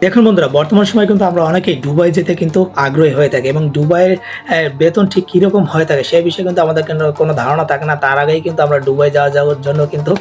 দেখুন বন্ধুরা, বর্তমান সময় কিন্তু আমরা অনেকেই দুবাই যেতে কিন্তু আগ্রহী হয়ে থাকি এবং দুবাইয়ের বেতন ঠিক কীরকম হয়ে থাকে সেই বিষয়ে কিন্তু আমাদের কোনো- ধারণা থাকে না। তার আগেই কিন্তু আমরা দুবাই যাওয়া যাওয়ার জন্য কিন্তু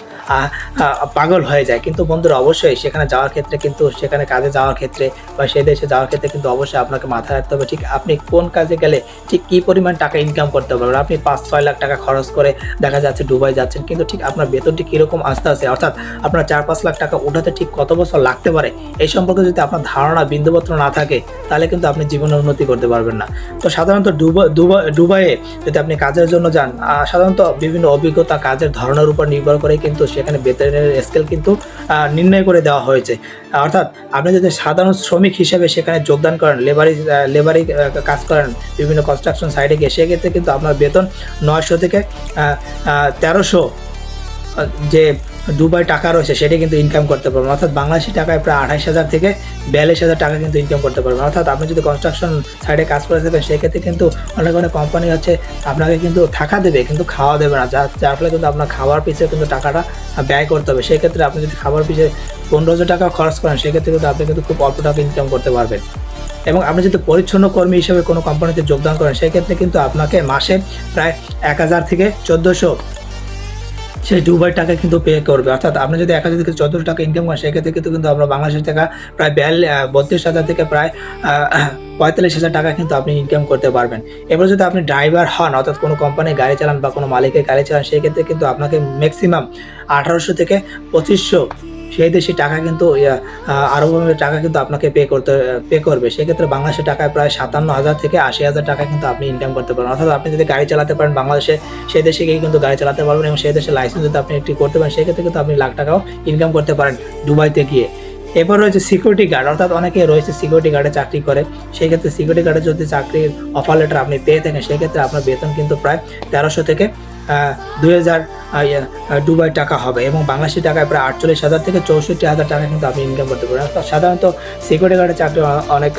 পাগল হয়ে যায় কিন্তু বন্ধুরা, অবশ্যই সেখানে যাওয়ার ক্ষেত্রে কিন্তু, সেখানে কাজে যাওয়ার ক্ষেত্রে বা সেই দেশে যাওয়ার ক্ষেত্রে কিন্তু অবশ্যই আপনাকে মাথায় রাখতে হবে, ঠিক আপনি কোন কাজে গেলে ঠিক কী পরিমাণ টাকা ইনকাম করতে পারবেন আপনি পাঁচ, ছয় লাখ টাকা খরচ করে দেখা যাচ্ছে দুবাই যাচ্ছেন, কিন্তু ঠিক আপনার বেতনটি কীরকম আসতে আসে অর্থাৎ আপনার চার, পাঁচ লাখ টাকা উঠাতে ঠিক কত বছর লাগতে পারে? এই সম্পর্কে যদি আপনার ধারণা বিন্দুপত্র না থাকে, তাহলে কিন্তু আপনি জীবনে উন্নতি করতে পারবেন না। তো সাধারণত দুবাইয়ে যদি আপনি কাজের জন্য যান সাধারণত বিভিন্ন অভিজ্ঞতা কাজের ধরনের উপর নির্ভর করে কিন্তু সেখানে বেতনের স্কেল কিন্তু নির্ণয় করে দেওয়া হয়েছে। অর্থাৎ আপনি যদি সাধারণ শ্রমিক হিসেবে সেখানে যোগদান করেন লেবারি লেবারি কাজ করেন, বিভিন্ন কনস্ট্রাকশন সাইডে গিয়ে, সেক্ষেত্রে কিন্তু আপনার বেতন নয়শো থেকে তেরোশো যে দুবাই টাকা রয়েছে সেটা কিন্তু ইনকাম করতে পারবেন। অর্থাৎ বাংলাদেশি টাকায় প্রায় আঠাইশ হাজার থেকে বিয়াল্লিশ হাজার টাকা কিন্তু ইনকাম করতে পারবেন। অর্থাৎ আপনি যদি কনস্ট্রাকশন সাইডে কাজ করে থাকেন, সেক্ষেত্রে কিন্তু অনেক অনেক কোম্পানি হচ্ছে আপনাকে কিন্তু থাকা দেবে, কিন্তু খাওয়া দেবে না। যার যার ফলে কিন্তু আপনার খাওয়ার পিছিয়ে কিন্তু টাকাটা ব্যয় করতে হবে। সেক্ষেত্রে আপনি যদি খাবার পিছিয়ে পনেরো হাজার টাকা খরচ করেন, সেক্ষেত্রে কিন্তু আপনি কিন্তু খুব অল্প টাকা ইনকাম করতে পারবেন। এবং আপনি যদি পরিচ্ছন্ন কর্মী হিসেবে কোনো কোম্পানিতে যোগদান করেন, সেক্ষেত্রে কিন্তু আপনাকে মাসে প্রায় এক হাজার থেকে চোদ্দোশো সেই দুবার টাকা কিন্তু পে করবে। অর্থাৎ আপনি যদি এক হাজার থেকে চোদ্দশো টাকা ইনকাম করেন, সেক্ষেত্রে কিন্তু কিন্তু আমরা বাংলাদেশের টাকা প্রায় বিয়াল্লিশ বত্রিশ হাজার থেকে প্রায় পঁয়তাল্লিশ হাজার টাকা কিন্তু আপনি ইনকাম করতে পারবেন। এবার যদি আপনি ড্রাইভার হন, অর্থাৎ কোনো কোম্পানির গাড়ি চালান বা কোনো মালিকের গাড়ি চালান, সেক্ষেত্রে কিন্তু আপনাকে ম্যাক্সিমাম আঠারোশো থেকে পঁচিশশো সেই দেশে টাকা কিন্তু আরব টাকা কিন্তু আপনাকে পে করতে পে করবে। সেক্ষেত্রে বাংলাদেশের টাকায় প্রায় সাতান্ন হাজার থেকে আশি হাজার টাকা কিন্তু আপনি ইনকাম করতে পারেন অর্থাৎ আপনি যদি গাড়ি চালাতে পারেন, বাংলাদেশে সেই দেশে গিয়ে কিন্তু গাড়ি চালাতে পারবেন এবং সেই দেশের লাইসেন্স যদি আপনি একটি করতে পারেন সেক্ষেত্রে কিন্তু আপনি লাখ টাকাও ইনকাম করতে পারেন দুবাইতে গিয়ে। এরপর রয়েছে সিকিউরিটি গার্ড অর্থাৎ অনেকে রয়েছে সিকিউরিটি গার্ডে চাকরি করে। সেই ক্ষেত্রে সিকিউরিটি গার্ডে যদি চাকরির অফার লেটার আপনি পেয়ে থাকেন সেক্ষেত্রে আপনার বেতন কিন্তু প্রায় তেরোশো থেকে দুই হাজার দুবাই টাকা হবে এবং বাংলাদেশি টাকায় প্রায় আটচল্লিশ হাজার থেকে চৌষট্টি হাজার টাকা কিন্তু আপনি ইনকাম করতে অর্থাৎ সাধারণত সিকিউরিটি গার্ডের চাকরি অনেক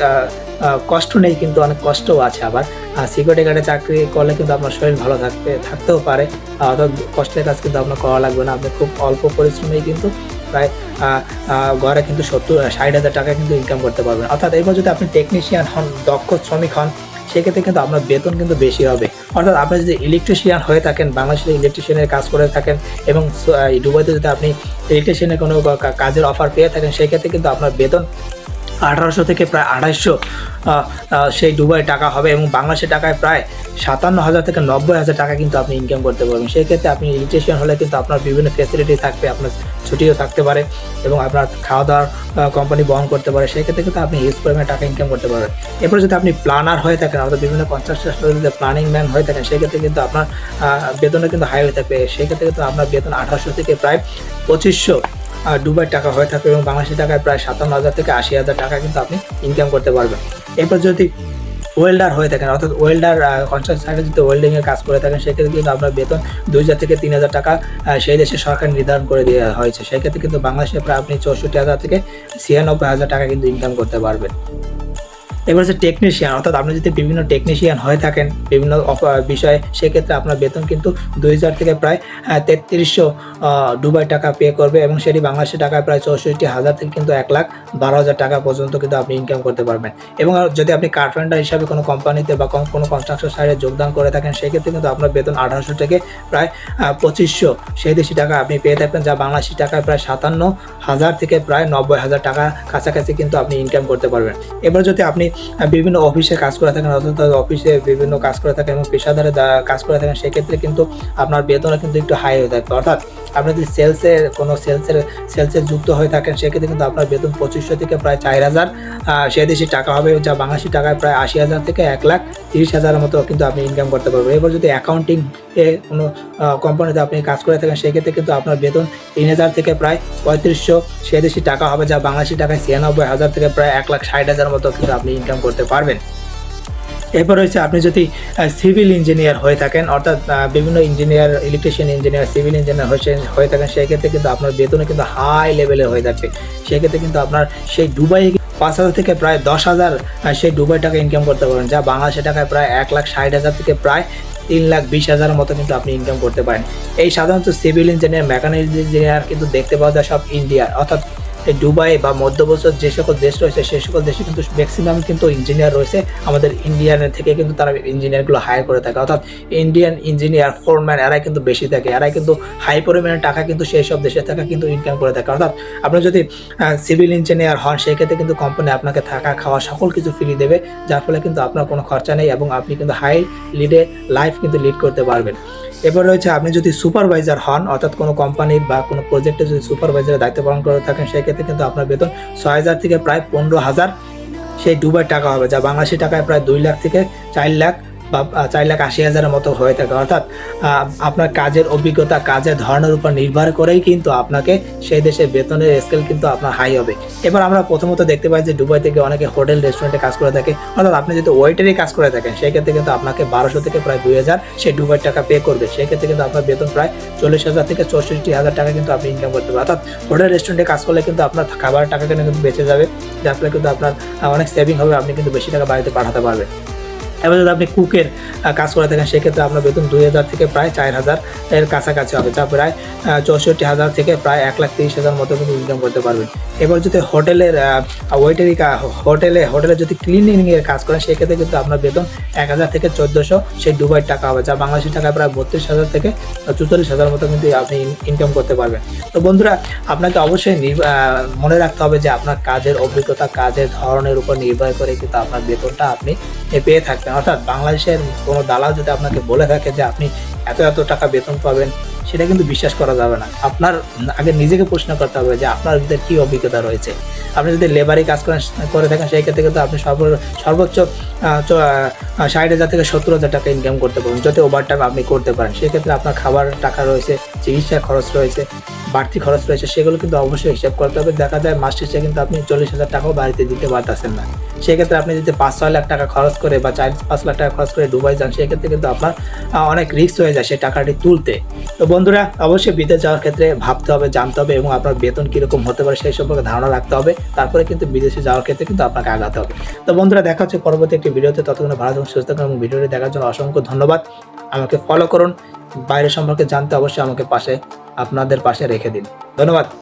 কষ্ট নেই কিন্তু অনেক কষ্টও আছে আবার। আর সিকিউরিটি গার্ডে চাকরি করলে কিন্তু আপনার শরীর ভালো থাকতে থাকতেও পারে। অর্থাৎ কষ্টের কাজ কিন্তু আপনার করা লাগবে না। আপনি খুব অল্প পরিশ্রমেই কিন্তু প্রায় আহ, কিন্তু সত্তর ষাট হাজার টাকা কিন্তু ইনকাম করতে পারবেন। অর্থাৎ এরপর যদি আপনি টেকনিশিয়ান হন দক্ষ শ্রমিক হন সেক্ষেত্রে কিন্তু আপনার বেতন কিন্তু বেশি হবে। অর্থাৎ আপনি যদি ইলেকট্রিশিয়ান হয়ে থাকেন বাংলাদেশে ইলেকট্রিশিয়ানের কাজ করে থাকেন এবং ডুবাইতে যদি আপনি ইলেকট্রিশিয়ানের কোনো কাজের অফার পেয়ে থাকেন, সেক্ষেত্রে কিন্তু আপনার বেতন আঠারোশো থেকে প্রায় আড়াইশো সেই দুবাই টাকা হবে এবং বাংলাদেশের টাকায় প্রায় সাতান্ন হাজার থেকে নব্বই হাজার টাকা কিন্তু আপনি ইনকাম করতে পারবেন। সেই ক্ষেত্রে আপনি ইলেকট্রিশিয়ান হলে কিন্তু আপনার বিভিন্ন ফেসিলিটি থাকবে আপনার ছুটিও থাকতে পারে এবং আপনার খাওয়া দাওয়ার কোম্পানি বহন করতে পারে। সেই ক্ষেত্রে কিন্তু আপনি হিউজ পরিমাণে টাকা ইনকাম করতে পারবেন। এরপরে যদি আপনি প্ল্যানার হয়ে থাকেন অর্থাৎ বিভিন্ন কনস্ট্রাকশন যদি প্ল্যানিং ম্যান হয়ে থাকেন সেক্ষেত্রে কিন্তু আপনার আহ, বেতনটা কিন্তু হাই হয়ে থাকবে। সেক্ষেত্রে কিন্তু আপনার বেতন আঠারোশো থেকে প্রায় পঁচিশশো দুবাই টাকা হয়ে থাকে এবং বাংলাদেশি টাকায় প্রায় সাতান্ন হাজার থেকে আশি হাজার টাকা কিন্তু আপনি ইনকাম করতে পারবেন। এরপর যদি ওয়েল্ডার হয়ে থাকেন, অর্থাৎ ওয়েল্ডার কনস্ট্রাকশন সাইডে যদি ওয়েল্ডিংয়ের কাজ করে থাকেন, সেক্ষেত্রে কিন্তু আপনার বেতন দুই হাজার থেকে তিন হাজার টাকা সেই দেশে সরকার নির্ধারণ করে দেওয়া হয়েছে। সেক্ষেত্রে কিন্তু বাংলাদেশে প্রায় আপনি চৌষট্টি হাজার থেকে ছিয়ানব্বই হাজার টাকা কিন্তু ইনকাম করতে পারবেন। এবার হচ্ছে টেকনিশিয়ান অর্থাৎ আপনি যদি বিভিন্ন টেকনিশিয়ান হয়ে থাকেন, বিভিন্ন বিষয়ে, সেক্ষেত্রে আপনার বেতন কিন্তু দুই হাজার থেকে প্রায় তেত্রিশশো দুবাই টাকা পে করবে এবং সেটি বাংলাদেশের টাকায় প্রায় চৌষট্টি হাজার থেকে কিন্তু এক লাখ বারো হাজার টাকা পর্যন্ত কিন্তু আপনি ইনকাম করতে পারবেন। এবং যদি আপনি কার্পেন্টার হিসাবে কোনো কোম্পানিতে বা কোন- কোনো কনস্ট্রাকশন সাইডে যোগদান করে থাকেন, সেক্ষেত্রে কিন্তু আপনার বেতন আঠারোশো থেকে প্রায় পঁচিশশো। সেই দেশি টাকা আপনি পেয়ে থাকবেন, যা বাংলাদেশি টাকায় প্রায় সাতান্ন হাজার থেকে প্রায় নব্বই হাজার টাকা কাছাকাছি কিন্তু আপনি ইনকাম করতে পারবেন। এবার যদি আপনি বিভিন্ন অফিসে কাজ করে থাকেন, অর্থাৎ অফিসে বিভিন্ন কাজ করে থাকেন এবং পেশাদারে কাজ করে থাকেন, সেক্ষেত্রে কিন্তু আপনার বেতন কিন্তু একটু হাই হয়ে থাকবে। অর্থাৎ আপনি যদি সেলসের কোনো সেলসের সেলসে যুক্ত হয়ে থাকেন, সেক্ষেত্রে কিন্তু আপনার বেতন পঁচিশশো থেকে প্রায় চার হাজার সে দেশি টাকা হবে, যা বাংলাদেশি টাকায় প্রায় আশি হাজার থেকে এক লাখ তিরিশ হাজারের মতো কিন্তু আপনি ইনকাম করতে পারবেন। এবার যদি অ্যাকাউন্টিং এ কোনো কোম্পানিতে আপনি কাজ করে থাকেন, সেক্ষেত্রে কিন্তু আপনার বেতন তিন হাজার থেকে প্রায় পঁয়ত্রিশশো সে দেশি টাকা হবে, যা বাংলাদেশি টাকায় ছিয়ানব্বই হাজার থেকে প্রায় এক লাখ ষাট হাজার মতো কিন্তু আপনি ইনকাম করতে পারবেন। এরপর হচ্ছে আপনি যদি সিভিল ইঞ্জিনিয়ার হয়ে থাকেন, অর্থাৎ বিভিন্ন engineer electrician engineer civil engineer হয়ে হয়ে থাকেন, সেক্ষেত্রে কিন্তু আপনার বেতনে কিন্তু হাই লেভেলের হয়ে থাকবে সেক্ষেত্রে কিন্তু আপনার সেই দুবাই পাঁচ হাজার থেকে প্রায় দশ হাজার সেই ডুবাই টাকা ইনকাম করতে পারেন, যা বাংলাদেশের টাকায় প্রায় এক লাখ ষাট হাজার থেকে প্রায় তিন লাখ বিশ হাজার মতো কিন্তু আপনি ইনকাম করতে পারেন। এই সাধারণত সিভিল ইঞ্জিনিয়ার মেকানিক ইঞ্জিনিয়ার কিন্তু দেখতে পাওয়া যায় সব ইন্ডিয়ার অর্থাৎ দুবাই বা মধ্যপ্রদেশের যে সকল দেশ রয়েছে, সেই সকল দেশে কিন্তু ম্যাক্সিমাম কিন্তু ইঞ্জিনিয়ার রয়েছে। আমাদের ইন্ডিয়ানের থেকে কিন্তু তারা ইঞ্জিনিয়ারগুলো হায়ার করে থাকে। অর্থাৎ ইন্ডিয়ান ইঞ্জিনিয়ার ফোরম্যান এরাই কিন্তু বেশি থাকে। এরাই কিন্তু হাই পরিমাণের টাকা কিন্তু সেই সব দেশে থাকা কিন্তু ইনকাম করে থাকে। অর্থাৎ আপনি যদি সিভিল ইঞ্জিনিয়ার হন, সেই ক্ষেত্রে কিন্তু কোম্পানি আপনাকে থাকা, খাওয়া, সকল কিছু ফ্রি দেবে, যার ফলে কিন্তু আপনার কোনো খরচা নেই এবং আপনি কিন্তু হাই লিডে লাইফ কিন্তু লিড করতে পারবেন। এবার রয়েছে আপনি যদি সুপারভাইজার হন, অর্থাৎ কোনো কোম্পানির বা কোনো প্রজেক্টে যদি সুপারভাইজারের দায়িত্ব পালন করে থাকেন, সেক্ষেত্রে কিন্তু আপনার বেতন ছয় হাজার থেকে প্রায় পনেরো হাজার। সেই দুবার টাকা হবে, যা বাংলাদেশি টাকায় প্রায় দুই লাখ থেকে চার লাখ। বা চার লাখ আশি হাজারের মতো হয়ে থাকে। অর্থাৎ আপনার কাজের অভিজ্ঞতা, কাজের ধরনের উপর নির্ভর করেই কিন্তু আপনাকে সেই দেশে বেতনের স্কেল কিন্তু আপনার হাই হবে। এবার আমরা প্রথমত দেখতে পাই যে দুবাই থেকে অনেকে হোটেল রেস্টুরেন্টে কাজ করে থাকে। অর্থাৎ আপনি যদি ওয়েটারই কাজ করে থাকেন সেই ক্ষেত্রে কিন্তু আপনাকে বারোশো থেকে প্রায় দুই হাজার সেই দুবাই টাকা পে করবে। সেই ক্ষেত্রে কিন্তু আপনার বেতন প্রায় চল্লিশ হাজার থেকে চৌষট্টি হাজার টাকা কিন্তু আপনি ইনকাম করতে পারবেন। অর্থাৎ হোটেল রেস্টুরেন্টে কাজ করলে কিন্তু আপনার খাবারের টাকা কিন্তু বেঁচে যাবে। যার ফলে কিন্তু আপনার অনেক সেভিং হবে, আপনি কিন্তু বেশি টাকা বাড়িতে পাঠাতে পারবেন। এবার যদি আপনি কুকের কাজ করে থাকেন, সেক্ষেত্রে আপনার বেতন দুই হাজার থেকে প্রায় চার হাজার এর কাছাকাছি হবে, যা প্রায় চৌষট্টি হাজার থেকে প্রায় এক লাখ তিরিশ হাজার মতো কিন্তু ইনকাম করতে পারবেন। এবার যদি হোটেলের ওয়েটারি হোটেলে হোটেলে যদি ক্লিনিং এর কাজ করেন, সেক্ষেত্রে কিন্তু আপনার বেতন এক হাজার থেকে চোদ্দোশো সেই দুবাই টাকা হবে, যা বাংলাদেশি টাকা প্রায় বত্রিশ হাজার থেকে চুচল্লিশ হাজার মতো কিন্তু আপনি ইনকাম করতে পারবেন। তো বন্ধুরা, আপনাকে অবশ্যই মনে রাখতে হবে যে আপনার কাজের অভিজ্ঞতা, কাজের ধরনের উপর নির্ভর করে কিন্তু আপনার বেতনটা আপনি পেয়ে থাকবেন। অর্থাৎ বাংলাদেশের কোনো দালাল যদি আপনাকে বলে থাকে যে আপনি এত এত টাকা বেতন পাবেন সেটা কিন্তু বিশ্বাস করা যাবে না। আপনার আগে নিজেকে প্রশ্ন করতে হবে যে আপনার ভিতরে কী অভিজ্ঞতা রয়েছে। আপনি যদি লেবারি কাজ করেন, করে থাকেন সেই ক্ষেত্রে কিন্তু আপনি সর্ব, সর্বোচ্চ ষাট হাজার থেকে সত্তর হাজার টাকা ইনকাম করতে পারবেন। যদি ওভার টাইম আপনি করতে পারেন, সেক্ষেত্রে আপনার খাবার টাকা রয়েছে চিকিৎসা খরচ রয়েছে, বাড়তি খরচ রয়েছে, সেগুলো কিন্তু অবশ্যই হিসাব করতে হবে। দেখা যায় মাস শেষে কিন্তু আপনি চল্লিশ হাজার টাকাও বাড়িতে দিতে পারতেছেন না। সেক্ষেত্রে আপনি যদি পাঁচ, ছয় লাখ টাকা খরচ করে বা চার, পাঁচ লাখ টাকা খরচ করে দুবাই যান, সেক্ষেত্রে কিন্তু আপনার অনেক রিস্ক হয়ে যায় সেই টাকাটি তুলতে। তো বন্ধুরা, অবশ্যই বিদেশ যাওয়ার ক্ষেত্রে ভাবতে হবে, জানতে হবে এবং আপনার বেতন কীরকম হতে পারে সেই সম্পর্কে ধারণা রাখতে হবে। তারপরে কিন্তু বিদেশে যাওয়ার ক্ষেত্রে কিন্তু আপনাকে আগাতে হবে। তো বন্ধুরা, দেখা হচ্ছে পরবর্তী একটি ভিডিওতে। ততক্ষণ ভালো থাকুন, সুস্থ থাকুন এবং ভিডিওটি দেখার জন্য অসংখ্য ধন্যবাদ। আমাকে ফলো করুন। বাইরে সম্পর্কে জানতে অবশ্যই আমাকে পাশে, আপনাদের পাশে রেখে দিন। ধন্যবাদ।